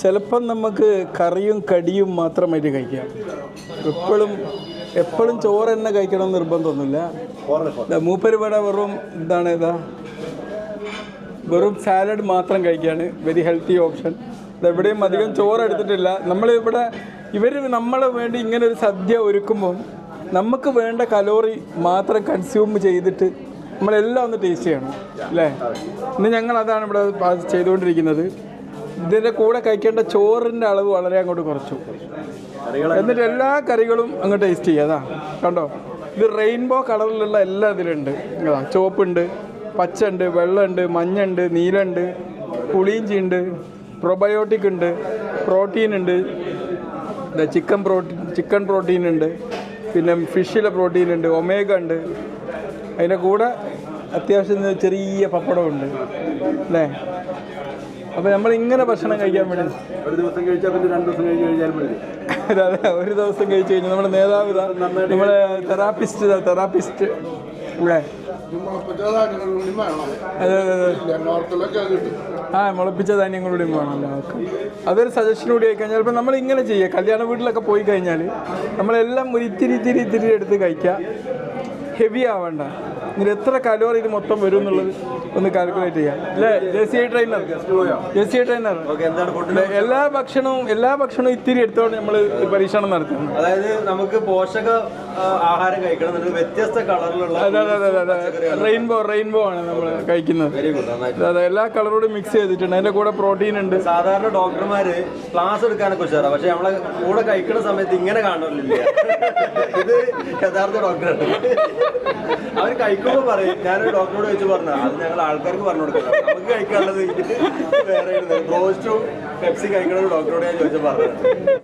ചിലപ്പം നമുക്ക് കറിയും കടിയും മാത്രമായിട്ട് കഴിക്കാം. എപ്പോഴും എപ്പോഴും ചോറ് തന്നെ കഴിക്കണം നിർബന്ധമൊന്നുമില്ല. മൂപ്പര് ഇവിടെ വെറും എന്താണ് ഇതാ വെറും സാലഡ് മാത്രം കഴിക്കുകയാണ് വെരി ഹെൽത്തി ഓപ്ഷൻ ഇതെവിടെയും അധികം ചോറ് എടുത്തിട്ടില്ല. നമ്മളിവിടെ ഇവർ നമ്മളെ വേണ്ടി ഇങ്ങനെ ഒരു സദ്യ ഒരുക്കുമ്പോൾ നമുക്ക് വേണ്ട കലോറി മാത്രം കൺസ്യൂം ചെയ്തിട്ട് നമ്മളെല്ലാം ഒന്ന് ടേസ്റ്റ് ചെയ്യണം. അല്ലേ? ഇന്ന് ഞങ്ങൾ അതാണ് ഇവിടെ ചെയ്തുകൊണ്ടിരിക്കുന്നത്. ഇതിന്റെ കൂടെ കഴിക്കേണ്ട ചോറിന്റെ അളവ് വളരെ അങ്ങോട്ട് കുറച്ചു. എന്നിട്ട് എല്ലാ കറികളും അങ്ങ് ടേസ്റ്റ് ചെയ്യുക. അതാ കണ്ടോ? ഇത് റെയിൻബോ കളറിലുള്ള എല്ലാം ഇതിലുണ്ട്. ഇതാ ചുവപ്പുണ്ട് പച്ച ഉണ്ട് വെള്ളമുണ്ട് മഞ്ഞുണ്ട് നീലുണ്ട് പുളിയിഞ്ചി ഉണ്ട് പ്രൊബയോട്ടിക് ഉണ്ട്. പ്രോട്ടീൻ ഉണ്ട് ചിക്കൻ പ്രോട്ടീൻ ചിക്കൻ പ്രോട്ടീൻ ഉണ്ട്. പിന്നെ ഫിഷിലെ പ്രോട്ടീൻ ഉണ്ട് ഒമേഗ ഉണ്ട്. അതിന്റെ കൂടെ അത്യാവശ്യം ചെറിയ പപ്പടമുണ്ട് അല്ലേ? അപ്പോൾ നമ്മൾ ഇങ്ങനെ ഭക്ഷണം കഴിക്കാൻ വേണ്ടി ഒരു ദിവസം കഴിച്ചാൽ പിന്നെ രണ്ട് ദിവസം കഴിഞ്ഞ് കഴിഞ്ഞാൽ മതി. അതെ അതെ ഒരു ദിവസം കഴിച്ചു കഴിഞ്ഞാൽ നമ്മുടെ നേതാവ് നമ്മുടെ തെറാപ്പിസ്റ്റ് തെറാപ്പിസ്റ്റ് ഇവിടെ. അതെ ആ മുളപ്പിച്ച ധാന്യങ്ങളുടെ വേണമല്ലോ അതൊരു സജഷൻ കൂടി ആയി കഴിഞ്ഞാൽ ഇപ്പം നമ്മൾ ഇങ്ങനെ ചെയ്യുക കല്യാണ വീട്ടിലൊക്കെ പോയി കഴിഞ്ഞാൽ നമ്മളെല്ലാം ഒരു ഇത്തിരി ഇത്തിരി ഇത്തിരി എടുത്ത് കഴിക്കുക ഹെവി ആവണ്ട. ഇതിൽ എത്ര കലോറി ഇത് മൊത്തം വരും എന്നുള്ളത് ഒന്ന് കാൽക്കുലേറ്റ് ചെയ്യാം. അല്ലേ? J C I trainer J C I trainer എല്ലാ ഭക്ഷണവും എല്ലാ ഭക്ഷണവും ഇത്തിരി എടുത്തോണ്ട് നമ്മൾ പരീക്ഷണം നടത്തുന്നു അതായത് നമുക്ക് പോഷക ആഹാരം കഴിക്കണം വ്യത്യസ്ത കളറിലുള്ള റെയിൻബോ റെയിൻബോ ആണ് നമ്മൾ കഴിക്കുന്നത്. അതെ എല്ലാ കളറോടും മിക്സ് ചെയ്തിട്ടുണ്ട്. അതിന്റെ കൂടെ പ്രോട്ടീൻ ഉണ്ട്. സാധാരണ ഡോക്ടർമാര് ക്ലാസ് എടുക്കാനൊക്കെ ഉഷാറാ. പക്ഷെ നമ്മളെ കൂടെ കഴിക്കുന്ന സമയത്ത് ഇങ്ങനെ കാണുന്നില്ല ഇത് യഥാർത്ഥ ഡോക്ടറാണ് അവർ കഴിക്കുമ്പോൾ പറയും ഞാനൊരു ഡോക്ടറോട് വെച്ച് പറഞ്ഞു അത് ഞങ്ങൾ ആൾക്കാർക്ക് പറഞ്ഞു കൊടുക്കണം നമുക്ക് കഴിക്കാനുള്ളത് വേറെ ബ്രോസ്റ്റും പെപ്സി കഴിക്കണ ഡോക്ടറോട് ഞാൻ ചോദിച്ചു പറഞ്ഞു